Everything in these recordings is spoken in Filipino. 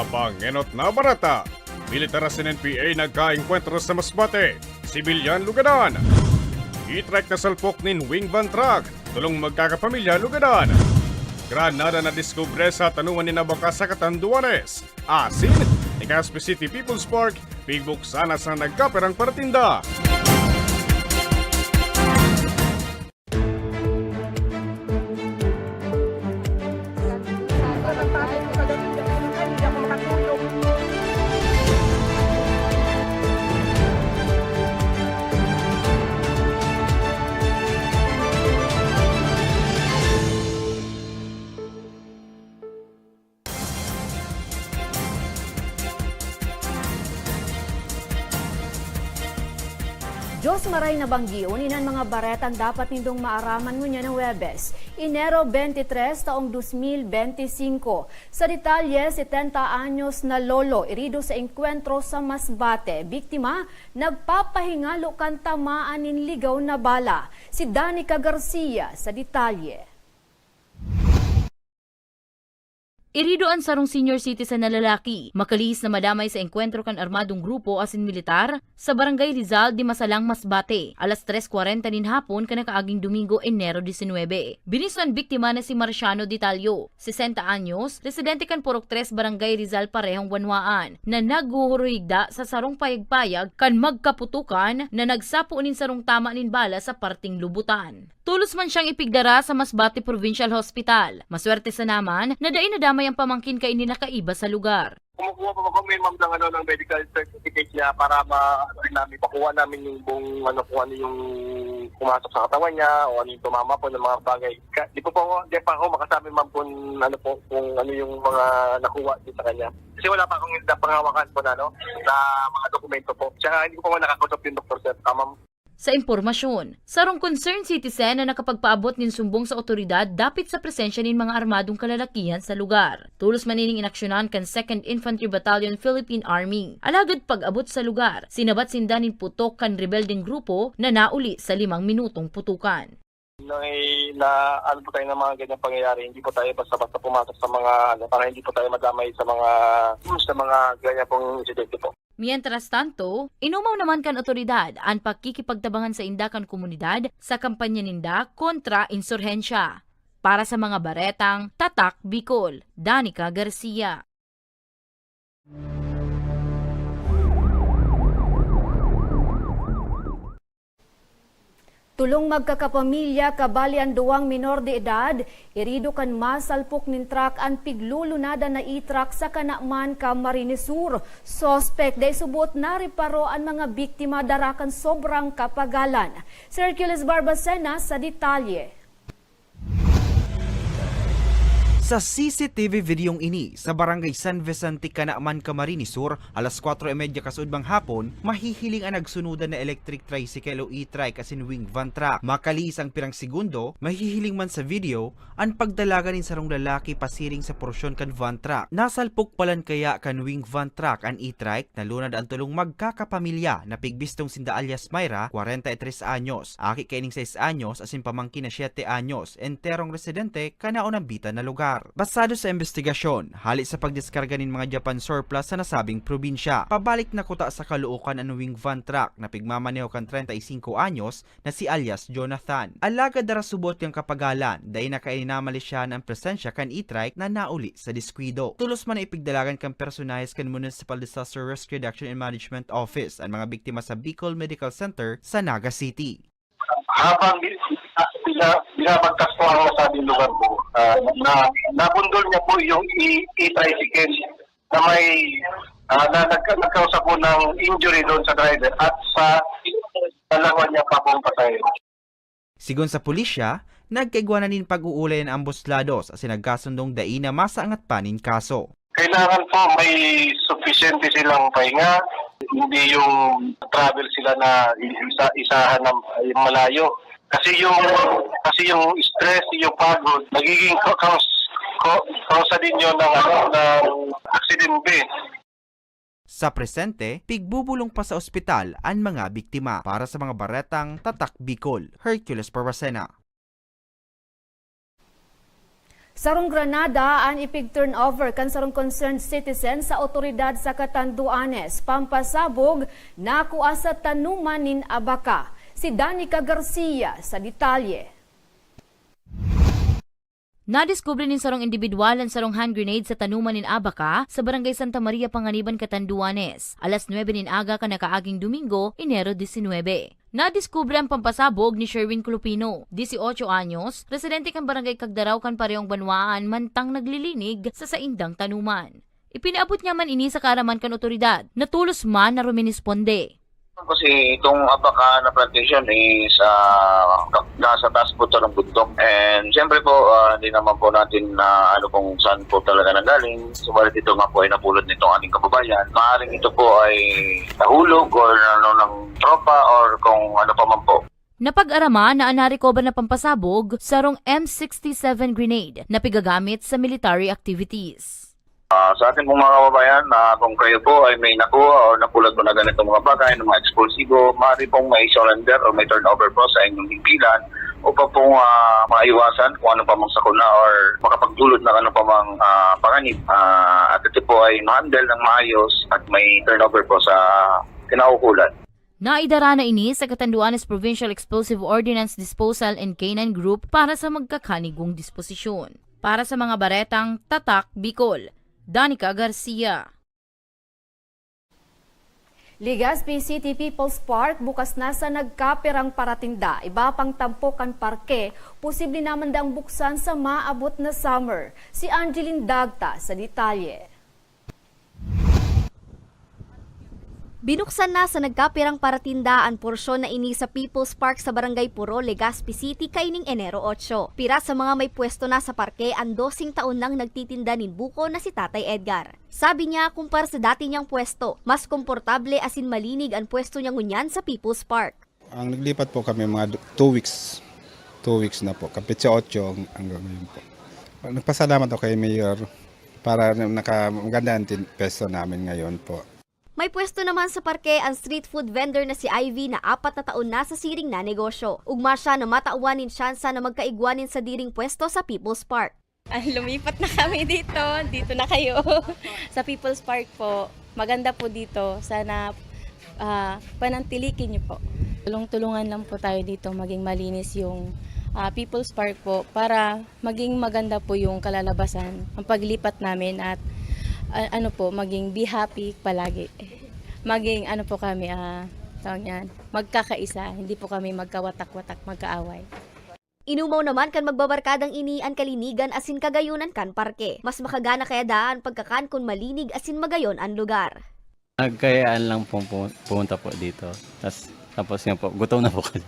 Mga pangenot na barata. Militaras ng NPA nagkaengkwentro sa Masbate. Sibilyan Lugadan. I-track na salpok nin wing van truck. Tulong magkakapamilya Lugadan. Granada na diskubre sa tanungan ni Nabaka sa Katanduanes. Asin, ni Caspe City People's Park, pigbuk sana sa nagkaperang paratinda. Maray na banggion inan mga baretan dapat nindong maaraman ngunya ng Webes. Enero 23 taong 2025. Sa detalye, 70 anyos na lolo irido sa engkwentro sa Masbate. Biktima, nagpapahingalo kan tamaan nin ligaw na bala. Si Danica Garcia sa detalye. Irido ang sarong senior citizen na lalaki, makalihis na madamay sa engkwentro kan armadong grupo asin militar sa barangay Rizal di Masalang Masbate, alas 3.40 nin hapon kanakaaging Domingo, Enero 19. Binison biktima na si Marciano Ditalyo, 60 anyos, residente kan Purok 3 Barangay Rizal parehong wanwaan, na naghuhurigda sa sarong payagpayag kan magkaputukan na nagsapo nin sarong tama nin bala sa parting lubutan. Tulos man siyang ipigdara sa Masbate Provincial Hospital. Maswerte sa naman na dain ang pamangkin kay nila kaiba sa lugar. kumukuha pa kami ma'am ng ano ng medical certificate niya para ma ano namin makuha namin yung buong ano kung ano yung pumasok sa katawan niya o ano yung tumama po ng mga bagay. Ka, di po po di pa ako makasabi ma'am kung ano po kung ano yung mga nakuha din sa kanya. Kasi wala pa akong napangawakan po na ano na mga dokumento po. Tsaka hindi ko pa nakakusap yung doktor sir. Ah, ma'am. Sa impormasyon, sarong concerned citizen na nakapagpaabot nin sumbong sa otoridad dapit sa presensya nin mga armadong kalalakihan sa lugar. Tulos manining inaksyonan kan 2nd Infantry Battalion Philippine Army. Alagad pag-abot sa lugar, sinabat sindanin putok kan rebelding grupo na nauli sa limang minutong putukan. na, na ano po tayo ng mga ganyang pangyayari, hindi po tayo basta-basta pumasok sa mga ano, para hindi po tayo madamay sa mga sa mga ganyan pong insidente po. Mientras tanto, inumaw naman kan otoridad ang pagkikipagtabangan sa indakan komunidad sa kampanya ninda kontra insurhensya. Para sa mga baretang, Tatak Bicol, Danica Garcia. Tulong magkakapamilya kabali ang duwang minor de edad, irido kan masalpok nin truck ang piglulunada na i-truck sa kanakman ka Marinesur. Suspect day subot na reparo ang mga biktima darakan sobrang kapagalan. Sir Hercules Barbacena sa detalye. Sa CCTV videong ini, sa barangay San Vicente, Kanaaman, Camarines Sur, alas 4.30 kasudbang hapon, mahihiling ang nagsunudan na electric tricycle o e-trike asin wing van truck. Makalis ang pirang segundo, mahihiling man sa video, ang pagdalaga ni sarong lalaki pasiring sa porsyon kan van truck. Nasalpok palan kaya kan wing van truck ang e-trike na lunad ang tulong magkakapamilya na pigbistong sinda alias Mayra, 43 anyos. Aki kaining 6 anyos asin pamangkin na 7 anyos, enterong residente kanaon ang bita na lugar. Basado sa investigasyon, hali sa pagdiskarga nin mga Japan surplus sa nasabing probinsya. Pabalik na kuta sa kaluukan ang wing van truck na pigmamaneho kan 35 anyos na si alias Jonathan. Alaga dara subot yung kapagalan, dahil nakainamali siya ng presensya kan e-trike na nauli sa diskwido. Tulos man na ipigdalagan kan personahes kan Municipal Disaster Risk Reduction and Management Office ang mga biktima sa Bicol Medical Center sa Naga City. habang bila binabagtas po ang nasabing lugar po, ah, na nabundol niya po yung e- e-tricycle na may ah, na nagka, nagkausap po ng injury doon sa driver at sa dalawa niya pa pong pasahero. Sigon sa pulisya, nagkaigwa na nin pag-uulay ng ambos lados as nagkasundong daina masaangat panin kaso. Kailangan po may sufficient silang pahinga, hindi yung travel sila na isa isahan ng malayo. Kasi yung kasi yung stress, yung pagod, nagiging ca- cause cause din yun ng ano ng aksidente. Sa presente, pigbubulong pa sa ospital ang mga biktima para sa mga baretang Tatak Bicol, Hercules Parvasena. Sarong Granada ang ipig turnover kan sarong concerned citizen sa otoridad sa Catanduanes. Pampasabog nakuha sa tanuman nin Abaca. Si Danica Garcia sa detalye. Nadiskubre nin sarong individual ang sarong hand grenade sa tanuman nin Abaca sa barangay Santa Maria Panganiban, Catanduanes. Alas 9 nin aga ka nakaaging Domingo, Enero 19. Nadiskubre ang pampasabog ni Sherwin Clupino, 18 anyos, residente kan barangay Kagdaraw kan Parehong Banwaan, mantang naglilinig sa saindang tanuman. Ipinaabot niya man ini sa karaman kan otoridad, natulos man na ruminisponde. Kasi itong abaka na plantation is uh, nasa taas po ito ng bundok. And siyempre po, ah, hindi naman po natin na ano kung saan po talaga nanggaling. Subalit ito nga po ay napulot nitong ating kababayan. Maaring ito po ay nahulog or ano ng tropa or kung ano pa man po. Napag-arama na anarikoba na pampasabog sarong M67 grenade na pigagamit sa military activities. Ah, sa ating pong mga kababayan, na kung kayo po ay may nakuha o napulot mo na ganitong mga bagay, ng mga eksplosibo, maaari pong may surrender o may turnover po sa inyong himpilan upang pong ah, maiwasan kung ano pa mang sakuna or makapagdulot ng ano pa mang ah, panganib. Ah, at ito po ay ma-handle ng maayos at may turnover po sa kinaukulan. Naidara na ini sa Catanduanes Provincial Explosive Ordnance Disposal and Canine Group para sa magkakanigong disposisyon. Para sa mga baretang Tatak Bicol, Danica Garcia. Ligaspi City People's Park bukas na sa nagkapirang paratinda. Iba pang tampokan parke, posible naman daang buksan sa maabot na summer. Si Angeline Dagta sa detalye. Binuksan na sa nagkapirang paratinda ang porsyon na ini sa People's Park sa Barangay Puro, Legazpi City kaining Enero 8. Pira sa mga may pwesto na sa parke ang dosing taon nang nagtitinda nin buko na si Tatay Edgar. Sabi niya kumpara sa dati niyang pwesto, mas komportable asin malinig ang pwesto niya ngunyan sa People's Park. Ang naglipat po kami mga 2 weeks. 2 weeks na po. Kapit sa 8 hanggang ngayon po. Nagpasalamat ako kay Mayor para nakamaganda ang tin- pesto namin ngayon po. May pwesto naman sa parke ang street food vendor na si Ivy na apat na taon na sa siring na negosyo. Ugma siya na matauwanin syansa na magkaigwanin sa diring pwesto sa People's Park. Ah, lumipat na kami dito. Dito na kayo. sa People's Park po. Maganda po dito. Sana ah, panantilikin niyo po. Tulong-tulungan lang po tayo dito maging malinis yung ah, People's Park po para maging maganda po yung kalalabasan ang paglipat namin at ano po, maging be happy palagi. Maging ano po kami, ah, tawag niyan, magkakaisa. Hindi po kami magkawatak-watak, magkaaway. Inumaw naman kan magbabarkadang ini ang kalinigan asin kagayunan kan parke. Mas makagana kaya daan pagkakan kun malinig asin magayon ang lugar. Nagkayaan lang po pu- pumunta po dito. Tapos, tapos nga po, gutom na po kasi.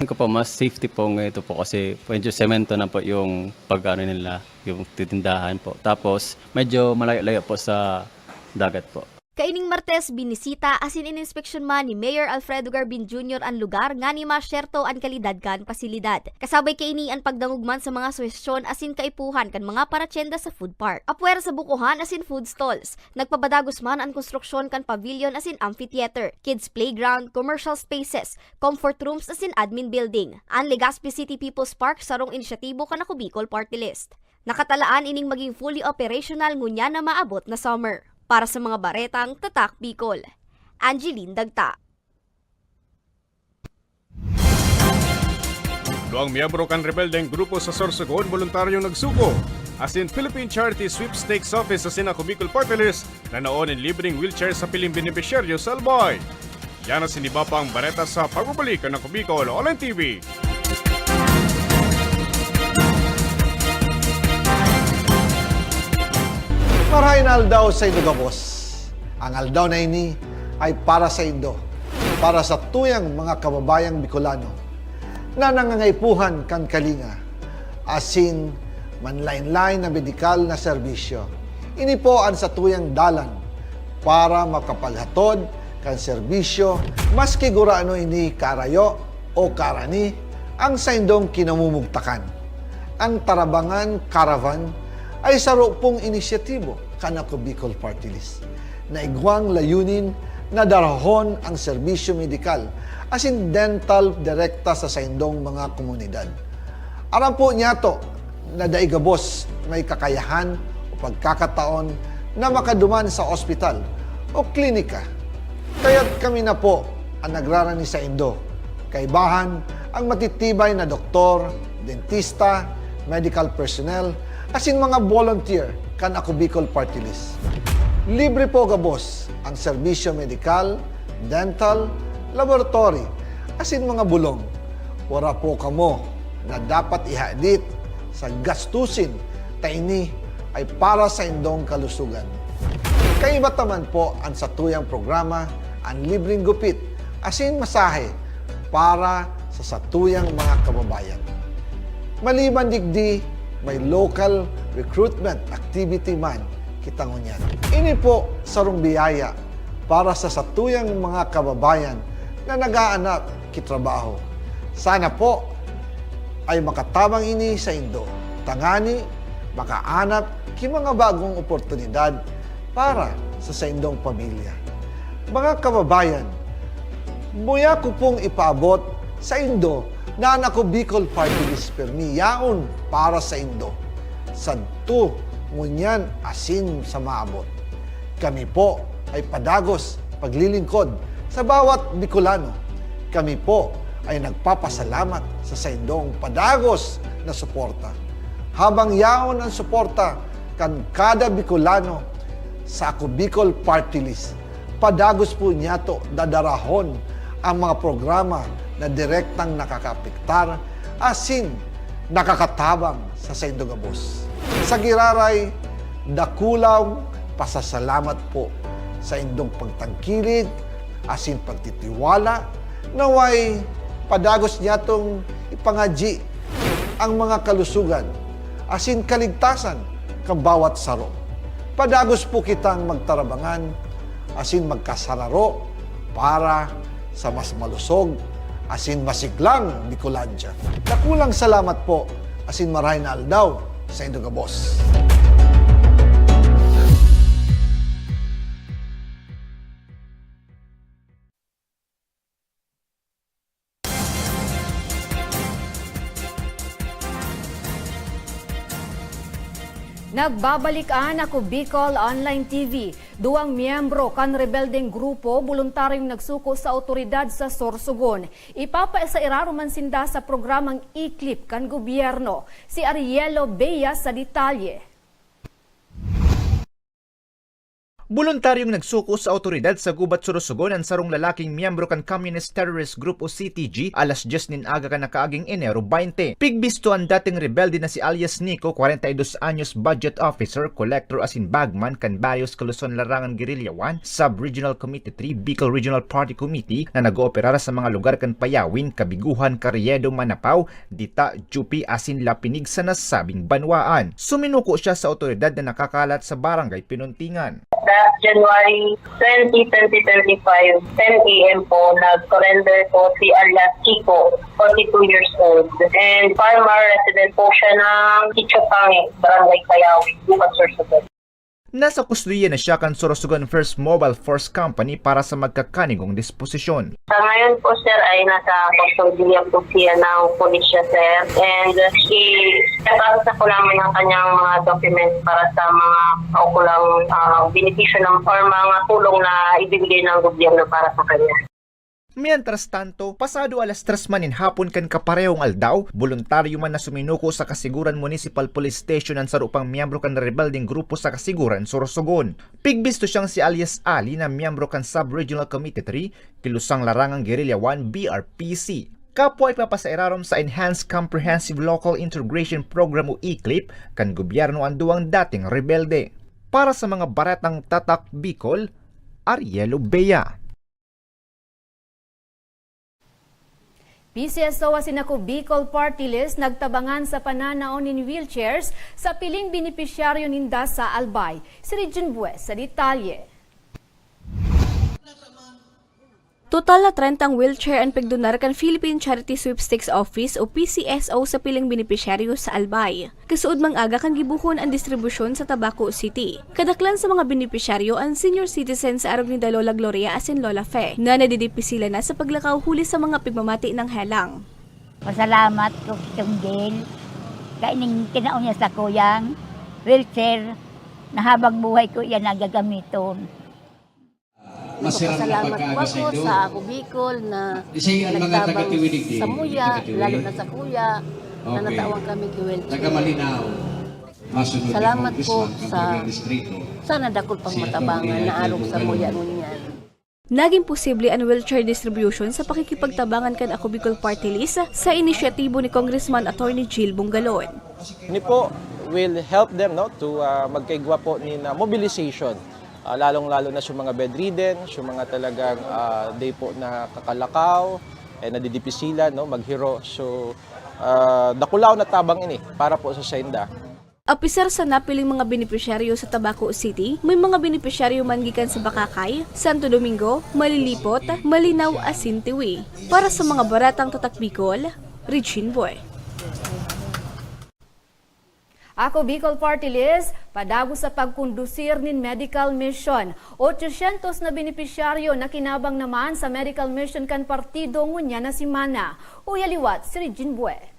Yung ko po, mas safety po ngayon ito po kasi medyo semento na po yung pag-ano nila, yung titindahan po. Tapos, medyo malayo-layo po sa dagat po. Kaining Martes binisita asin ininspeksyon man ni Mayor Alfredo Garbin Jr. ang lugar nga ni masyerto ang kalidad kan pasilidad. Kasabay kaini ang pagdangugman sa mga suwestyon asin kaipuhan kan mga paratsenda sa food park. Apwer sa bukuhan asin food stalls. Nagpabadagos man ang konstruksyon kan pavilion asin amphitheater, kids playground, commercial spaces, comfort rooms asin admin building. Ang Legazpi City People's Park sarong inisyatibo kan ako Bicol Party List. Nakatalaan ining maging fully operational ngunya na maabot na summer. Para sa mga baretang Tatak Bicol. Angeline Dagta. Duang miyembro kan rebeldeng grupo sa Sorsogon voluntaryong nagsuko. As in Philippine Charity Sweepstakes Office sa Sinaco Bicol Party List na naon in libreng wheelchair sa piling benepisyaryo sa Alboy. Yan ang siniba pa ang bareta sa pagbabalik ng Bicol Online TV. Marahin aldaw sa Indo Gabos. Ang aldaw na ini ay para sa Indo, para sa tuyang mga kababayang Bicolano na nangangaipuhan kan kalinga, asin manlain-lain na medikal na serbisyo. Ini po ang sa tuyang dalan para makapaghatod kan serbisyo maski gurano ini karayo o karani ang sa indong kinamumugtakan. Ang Tarabangan Caravan ay saro pong inisyatibo kanako Bicol Party List na igwang layunin na darahon ang serbisyo medikal asin dental direkta sa saindong mga komunidad. Aram po niya to na daigabos may kakayahan o pagkakataon na makaduman sa ospital o klinika. Kaya't kami na po ang nagrarani sa Indo. Kaibahan ang matitibay na doktor, dentista, medical personnel, asin mga volunteer kan ako Bicol Party List. Libre po gabos ang serbisyo medikal, dental, laboratory, asin mga bulong. Wala po kamo na dapat ihadit sa gastusin taini ay para sa indong kalusugan. Kaiba taman po ang satuyang programa ang libreng gupit asin masahe para sa satuyang mga kababayan. Maliban digdi, may local recruitment activity man kita ngunyan. Ini po sarong biyaya para sa satuyang mga kababayan na nag-aanap kitrabaho. Sana po ay makatabang ini sa Indo. Tangani, makaanap ki mga bagong oportunidad para sa sa Indong pamilya. Mga kababayan, Buya ko pong ipaabot sa Indo na anak ko Bicol Party List Permi yaon para sa Indo. Sadto, ngunyan asin sa maabot. Kami po ay padagos paglilingkod sa bawat Bicolano. Kami po ay nagpapasalamat sa Saindong padagos na suporta. Habang yaon ang suporta kan kada Bicolano sa ako Bicol Party List, padagos po niya to dadarahon ang mga programa na direktang nakakapiktar asin nakakatabang sa Saindogabos. Sa Giraray, dakulaw pasasalamat po sa indong pagtangkilig asin pagtitiwala naway padagos niya tong ipangaji ang mga kalusugan asin kaligtasan kang bawat saro. Padagos po kitang magtarabangan asin magkasararo para sa mas malusog asin masiglang Bicolandia. Nakulang salamat po asin maray na aldaw sa Indogabos. Nagbabalikan ako Bicol Online TV. Duwang miyembro kan rebeldeng grupo voluntaryong nagsuko sa otoridad sa Sorsogon. Ipapaisa iraruman sinda sa programang ICLIP kan gobyerno. Si Arielo Bea sa detalye. Voluntaryong nagsuko sa otoridad sa Gubat Surusugon ang sarong lalaking miyembro kan Communist Terrorist Group o CTG alas 10 nin aga ka nakaaging Enero 20. Pigbisto ang dating rebelde na si alias Nico, 42 anyos budget officer, collector asin bagman kan Bayos Kaluson Larangan Guerrilla 1, Sub-Regional Committee 3, Bicol Regional Party Committee na nag-ooperara sa mga lugar kan Payawin, Kabiguhan, Carriedo, Manapaw, Dita, Jupi asin Lapinig sa nasabing banwaan. Suminuko siya sa otoridad na nakakalat sa barangay Pinuntingan. Last January 20, 2025, 10 a.m. po, nag-surrender po si alias Chico, 42 years old. And farmer resident po siya ng Kichotangi, Barangay Payawi, Bukas Sursugan. Nasa kustudiya na siya kan Sorsogon First Mobile Force Company para sa magkakanigong disposisyon. Sa ngayon po, sir, ay nasa kustodiya po siya ng pulisya, sir. And i-process na po namin ang kanyang mga documents para sa mga kaukulang uh, benepisyo ng or mga tulong na ibibigay ng gobyerno para sa kanya. Mientras tanto, pasado alas 3 manin hapon kan kaparehong aldaw, voluntaryo man na suminuko sa Kasiguran Municipal Police Station ang sarupang miyembro kan rebelding grupo sa Kasiguran, Sorsogon. Pigbisto siyang si alias Ali na miyembro kan Sub-Regional Committee 3, kilusang larangang Guerrilla 1 BRPC. Kapwa ay sa Enhanced Comprehensive Local Integration Program o ECLIP kan gobyerno ang duwang dating rebelde. Para sa mga baratang tatak Bicol, Arielo Bea. PCSO asinako Bicol Party List nagtabangan sa pananaon in wheelchairs sa piling benepisyaryo ninda sa Albay. Si Regine Bues sa detalye. Total na 30 ang wheelchair ang pagdonar kan Philippine Charity Sweepstakes Office o PCSO sa piling benepisyaryo sa Albay. Kasuod mang aga kan gibuhon ang distribusyon sa Tabaco City. Kadaklan sa mga benepisyaryo ang senior citizen sa arog ni Lola Gloria asin Lola Fe na nadidipi sila na sa paglakaw huli sa mga pigmamati ng helang. Pasalamat ko Tunggil kaining kinaon niya sa kuyang wheelchair na habang buhay ko yan nagagamiton. Masalamat po ako sa ako Bicol na nagtabang sa muya, lalo na sa kuya, na natawang kami ki wheelchair. Salamat po sa sana dakol pang matabangan na arog sa muya ngunyan. Naging posible ang wheelchair distribution sa pakikipagtabangan kan ako Bicol Party List sa inisyatibo ni Congressman Attorney Jill Bungalon. Ni po will help them no to uh, magkaigwa po ni na mobilization Ah, lalong-lalo na yung mga bedridden, yung mga talagang ah, day po na kakalakaw, eh, nadidipisilan, no, maghiro. So, uh, dakulaw na tabang ini para po sa senda. Apisar sa napiling mga benepisyaryo sa Tabaco City, may mga benepisyaryo man gikan sa Bakakay, Santo Domingo, Malilipot, Malinaw, Asintiwi. Para sa mga baratang tatak Bicol, Regine Boy. Ako Bicol Party List, padago sa pagkondusir nin medical mission. 800 na benepisyaryo na kinabang naman sa medical mission kan partido ngunya na si Mana. Uyaliwat si Regine Bue.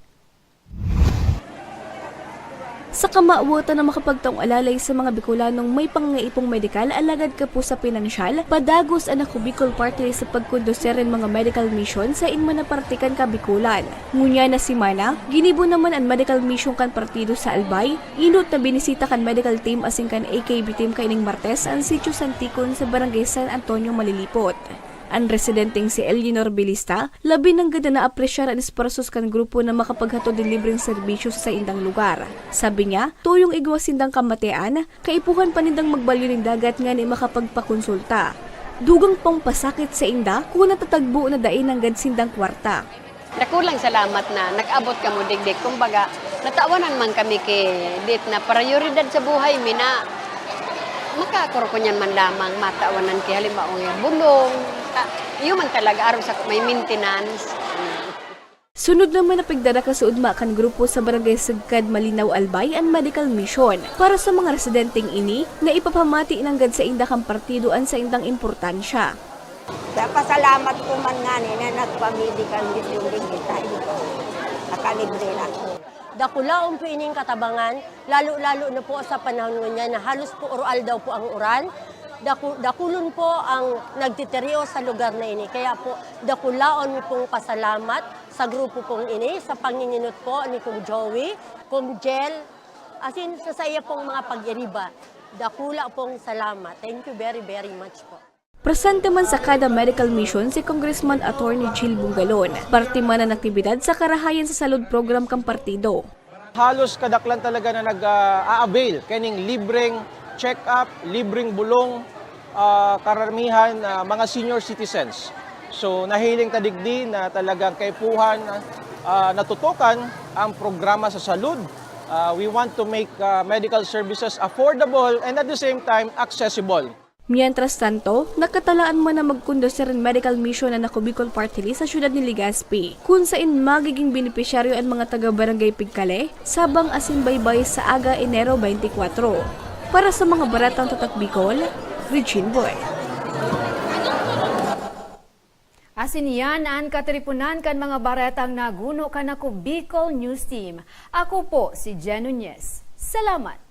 Sa kamaawatan na makapagtaong alalay sa mga Bicolanong may pangaipong medikal alagad ka po sa pinansyal, padagos ang Bicol Party sa pagkondusir ng mga medical mission sa inmanapartikan ka Bicolan. Ngunya na si Mana, ginibo naman ang medical mission kan partido sa Albay, inot na binisita kan medical team asing kan AKB team kaining Martes ang sitio Santikon sa barangay San Antonio Malilipot. Ang residenteng si Eleanor Bilista, labi ng ganda na apresyar ang esforsos kan grupo na makapaghatod ng libreng serbisyo sa indang lugar. Sabi niya, tuyong igwas sindang kamatean, kaipuhan pa nindang magbalyo ng dagat nga ni makapagpakonsulta. Dugang pang pasakit sa inda kung natatagbo na dain ng gadsindang kwarta. Nakulang salamat na nag-abot ka mo digdig. Kumbaga, natawanan man kami kay dit na prioridad sa buhay mi niyan man lamang matawanan kay halimbawa nga bulong. Yun man talaga aron sa may maintenance. Sunod naman na pigdara ka sa udma kan grupo sa Barangay Sagkad Malinaw Albay ang medical mission para sa mga residenteng ini na ipapamati ng gad sa inda kang partido an sa indang importansya. Pasalamat ko man nga ni na nagpa-medical mission din kita. Nakalibre na ko. Dakulaon po ining katabangan, lalo-lalo na po sa panahon ngayon na halos po oral daw po ang oral. Daku, dakulon po ang nagtiteriyo sa lugar na ini. Kaya po, dakulaon mi pong pasalamat sa grupo pong ini, sa panginginot po ni Kung Joey, Kung Jel, as in sa saya pong mga pag-iriba. Dakula pong salamat. Thank you very, very much po. Presente man sa kada medical mission si Congressman Attorney Jill Bungalon, parte man ang aktibidad sa karahayan sa salud program kang partido. Halos kadaklan talaga na nag-a-avail kaning libreng check-up, libreng bulong, ah, karamihan na mga senior citizens. So nahiling tadigdi na talagang kaipuhan ah, natutukan ang programa sa salud. Ah, we want to make ah, medical services affordable and at the same time accessible. Mientras tanto, nakatalaan man na magkondosir ang medical mission na nakubikol party list sa syudad ni Legazpi, kung saan magiging benepisyaryo ang mga taga-barangay Pigkale, sabang asin baybay sa aga Enero 24. Para sa mga baratang tatak Bicol, Regine Boy. Asin yan ang katripunan kan mga baretang naguno kan ako Bicol News Team. Ako po si Jen Nunez. Salamat!